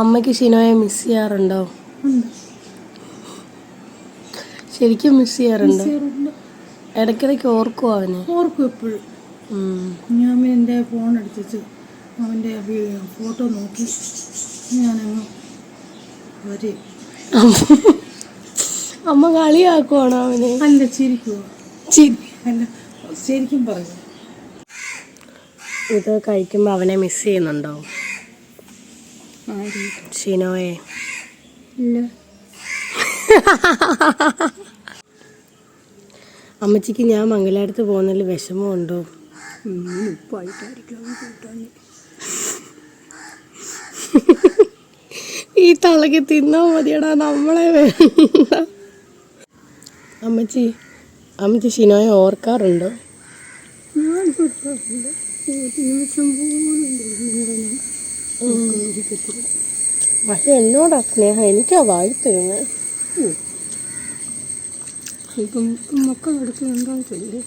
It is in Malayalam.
അമ്മയ്ക്ക് ഷിനോയെ മിസ് ചെയ്യാറുണ്ടോ? ശരിക്കും മിസ് ചെയ്യാറുണ്ടോ. ഇടയ്ക്കിടയ്ക്ക് ഓർക്കും അവനെ? ഓർക്കും എപ്പോഴും. ഞാൻ എന്റെ ഫോൺ എടുത്തിച്ച് അവന്റെ ഫോട്ടോ നോക്കി. ഞാനങ്ങ് വരും. അമ്മ കളിയാക്കുവാണോ അവനെ? അല്ല ചിരിക്കുവോ. ചിരി അല്ല ശരിക്കും പറയും. ഇത് കഴിക്കുമ്പോൾ അവനെ മിസ് ചെയ്യുന്നുണ്ടോ? ഷിനോയെ. അമ്മച്ചിക്ക് ഞാൻ മംഗലാപുരത്ത് പോകുന്നതിൽ വിഷമമുണ്ടോ? ഈ തളക്ക് തിന്നാ മതിയടാ നമ്മളെ അമ്മച്ചി അമ്മച്ചി ഷിനോയെ ഓർക്കാറുണ്ടോ? ഞാൻ ഓർക്കാറുണ്ട് പോലും പക്ഷെ എന്നോടാ സ്നേഹം? എനിക്കാ വായി തരുന്നത് ഇപ്പം മക്കളെടുത്ത് എന്താ ചെയ്യേ?